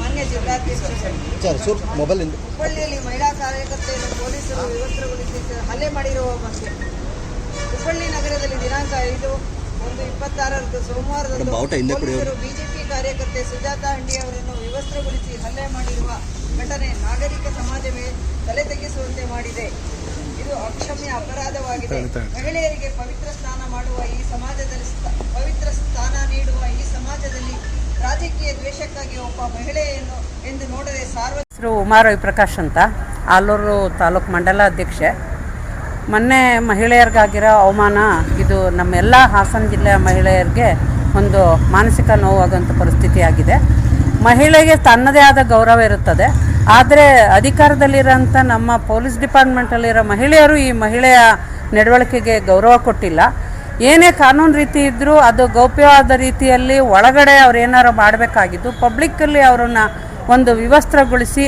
ಮಾನ್ಯ ಸರ್ ಹುಬ್ಬಳ್ಳಿಯಲ್ಲಿ ಮಹಿಳಾ ಕಾರ್ಯಕರ್ತೆಯನ್ನು ಪೊಲೀಸರು ವಿವಸ್ತ್ರಗೊಳಿಸಿ ಹಲ್ಲೆ ಮಾಡಿರುವ ಬಗ್ಗೆ. ಹುಬ್ಬಳ್ಳಿ ನಗರದಲ್ಲಿ ದಿನಾಂಕ ಐದು ಒಂದು ಇಪ್ಪತ್ತಾರರಂದು ಸೋಮವಾರದಂದು. ಪೊಲೀಸರು ಬಿಜೆಪಿ ಕಾರ್ಯಕರ್ತೆ ಸುಜಾತಾ ಹಂಡಿ ಅವರನ್ನು ವಿವಸ್ತ್ರಗೊಳಿಸಿ ಹಲ್ಲೆ ಮಾಡಿರುವ ಘಟನೆ ನಾಗರಿಕ ಸಮಾಜವೇ ತಲೆ ತಗ್ಗಿಸುವಂತೆ ಮಾಡಿದೆ. ಇದು ಅಕ್ಷಮ್ಯ ಅಪರಾಧವಾಗಿದೆ. ಮಹಿಳೆಯರಿಗೆ ಪವಿತ್ರ ಸ್ನಾನ ಮಾಡುವ ಈ ಸಮಾಜದಲ್ಲಿ ಪವಿತ್ರ ಸ್ಥಾನ ನೀಡುವ ಈ ಸಮಾಜದಲ್ಲಿ ರಾಜಕೀಯ ದ್ವೇಷಕ್ಕಾಗಿ ಒಬ್ಬ ಮಹಿಳೆಯನ್ನು ಎಂದು ನೋಡದೆ ಉಮಾರವಿ ಪ್ರಕಾಶ್ ಅಂತ, ಆಲೂರು ತಾಲೂಕು ಮಂಡಲ ಅಧ್ಯಕ್ಷೆ. ಮೊನ್ನೆ ಮಹಿಳೆಯರಿಗಾಗಿರೋ ಅವಮಾನ, ಇದು ನಮ್ಮೆಲ್ಲ ಹಾಸನ ಜಿಲ್ಲೆಯ ಮಹಿಳೆಯರಿಗೆ ಒಂದು ಮಾನಸಿಕ ನೋವಾಗುವಂಥ ಪರಿಸ್ಥಿತಿ ಆಗಿದೆ ಮಹಿಳೆಗೆ ತನ್ನದೇ ಆದ ಗೌರವ ಇರುತ್ತದೆ. ಆದರೆ ಅಧಿಕಾರದಲ್ಲಿರೋಂಥ ನಮ್ಮ ಪೊಲೀಸ್ ಡಿಪಾರ್ಟ್ಮೆಂಟಲ್ಲಿರೋ ಮಹಿಳೆಯರು ಈ ಮಹಿಳೆಯ ನಡವಳಿಕೆಗೆ ಗೌರವ ಕೊಟ್ಟಿಲ್ಲ. ಏನೇ ಕಾನೂನು ರೀತಿ ಇದ್ದರೂ ಅದು ಗೌಪ್ಯವಾದ ರೀತಿಯಲ್ಲಿ ಒಳಗಡೆ ಅವ್ರು ಏನಾರು ಮಾಡಬೇಕಾಗಿದ್ದು ಪಬ್ಲಿಕ್ಕಲ್ಲಿ ಅವರನ್ನು ಒಂದು ವಿವಸ್ತ್ರಗೊಳಿಸಿ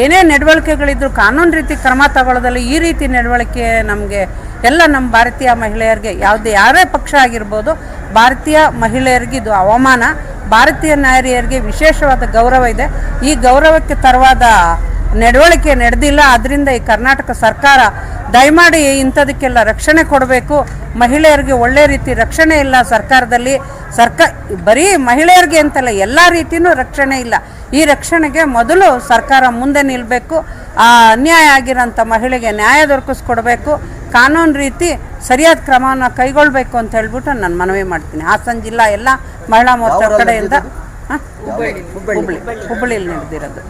ಏನೇ ನಡವಳಿಕೆಗಳಿದ್ದರೂ ಕಾನೂನು ರೀತಿ ಕ್ರಮ ತಗೊಳ್ಳೋದಲ್ಲಿ ಈ ರೀತಿ ನಡವಳಿಕೆ ನಮಗೆ ಎಲ್ಲ ನಮ್ಮ ಭಾರತೀಯ ಮಹಿಳೆಯರಿಗೆ, ಯಾವುದೇ ಯಾರೇ ಪಕ್ಷ ಆಗಿರ್ಬೋದು, ಭಾರತೀಯ ಮಹಿಳೆಯರಿಗೆ ಇದು ಅವಮಾನ. ಭಾರತೀಯ ನಾರಿಯರಿಗೆ ವಿಶೇಷವಾದ ಗೌರವ ಇದೆ. ಈ ಗೌರವಕ್ಕೆ ತರವಾದ ನಡವಳಿಕೆ ನಡೆದಿಲ್ಲ ಆದ್ದರಿಂದ ಈ ಕರ್ನಾಟಕ ಸರ್ಕಾರ ದಯಮಾಡಿ ಇಂಥದಕ್ಕೆಲ್ಲ ರಕ್ಷಣೆ ಕೊಡಬೇಕು. ಮಹಿಳೆಯರಿಗೆ ಒಳ್ಳೆ ರೀತಿ ರಕ್ಷಣೆ ಇಲ್ಲ ಸರ್ಕಾರದಲ್ಲಿ. ಸರ್ಕ ಬರೀ ಮಹಿಳೆಯರಿಗೆ ಅಂತಲ್ಲ ಎಲ್ಲ ರೀತಿಯೂ ರಕ್ಷಣೆ ಇಲ್ಲ. ಈ ರಕ್ಷಣೆಗೆ ಮೊದಲು ಸರ್ಕಾರ ಮುಂದೆ ನಿಲ್ಲಬೇಕು ಆ ಅನ್ಯಾಯ ಆಗಿರೋಂಥ ಮಹಿಳೆಗೆ ನ್ಯಾಯ ದೊರಕಿಸ್ಕೊಡ್ಬೇಕು. ಕಾನೂನು ರೀತಿ ಸರಿಯಾದ ಕ್ರಮವನ್ನು ಕೈಗೊಳ್ಳಬೇಕು ಅಂತ ಹೇಳ್ಬಿಟ್ಟು ನಾನು ಮನವಿ ಮಾಡ್ತೀನಿ. ಹಾಸನ ಜಿಲ್ಲಾ ಎಲ್ಲ ಮಹಿಳಾ ಮೋರ್ಚಾ ಕಡೆಯಿಂದ ಹಾಂ? ಹುಬ್ಬಳ್ಳಿ. ಹುಬ್ಬಳ್ಳಿಯಲ್ಲಿ ನಡೆದಿರೋದು.